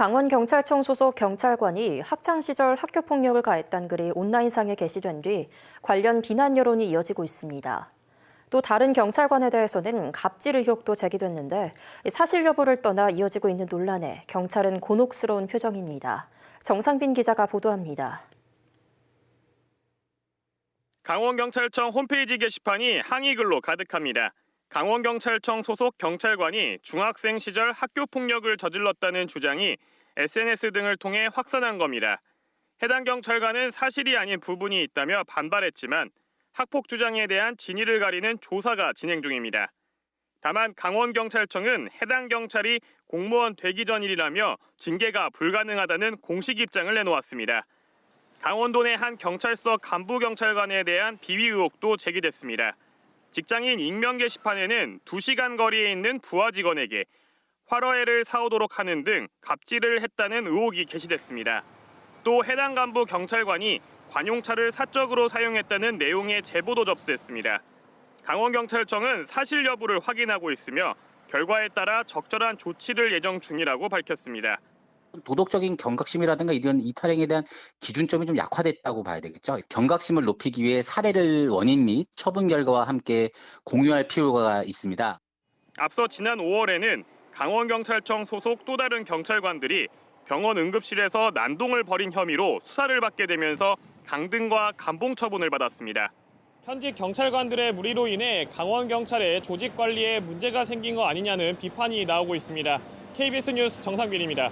강원경찰청 소속 경찰관이 학창시절 학교폭력을 가했다는 글이 온라인상에 게시된 뒤 관련 비난 여론이 이어지고 있습니다. 또 다른 경찰관에 대해서는 갑질 의혹도 제기됐는데 사실 여부를 떠나 이어지고 있는 논란에 경찰은 곤혹스러운 표정입니다. 정상빈 기자가 보도합니다. 강원경찰청 홈페이지 게시판이 항의글로 가득합니다. 강원경찰청 소속 경찰관이 중학생 시절 학교 폭력을 저질렀다는 주장이 SNS 등을 통해 확산한 겁니다. 해당 경찰관은 사실이 아닌 부분이 있다며 반발했지만 학폭 주장에 대한 진위를 가리는 조사가 진행 중입니다. 다만 강원경찰청은 해당 경찰이 공무원 되기 전 일이라며 징계가 불가능하다는 공식 입장을 내놓았습니다. 강원도 내 한 경찰서 간부 경찰관에 대한 비위 의혹도 제기됐습니다. 직장인 익명 게시판에는 2시간 거리에 있는 부하 직원에게 활어애를 사오도록 하는 등 갑질을 했다는 의혹이 게시됐습니다. 또 해당 간부 경찰관이 관용차를 사적으로 사용했다는 내용의 제보도 접수됐습니다. 강원경찰청은 사실 여부를 확인하고 있으며 결과에 따라 적절한 조치를 예정 중이라고 밝혔습니다. 도덕적인 경각심이라든가 이런 이탈행에 대한 기준점이 좀 약화됐다고 봐야 되겠죠. 경각심을 높이기 위해 사례를 원인 및 처분 결과와 함께 공유할 필요가 있습니다. 앞서 지난 5월에는 강원경찰청 소속 또 다른 경찰관들이 병원 응급실에서 난동을 벌인 혐의로 수사를 받게 되면서 강등과 감봉 처분을 받았습니다. 현직 경찰관들의 무리로 인해 강원 경찰의 조직 관리에 문제가 생긴 거 아니냐는 비판이 나오고 있습니다. KBS 뉴스 정상빈입니다.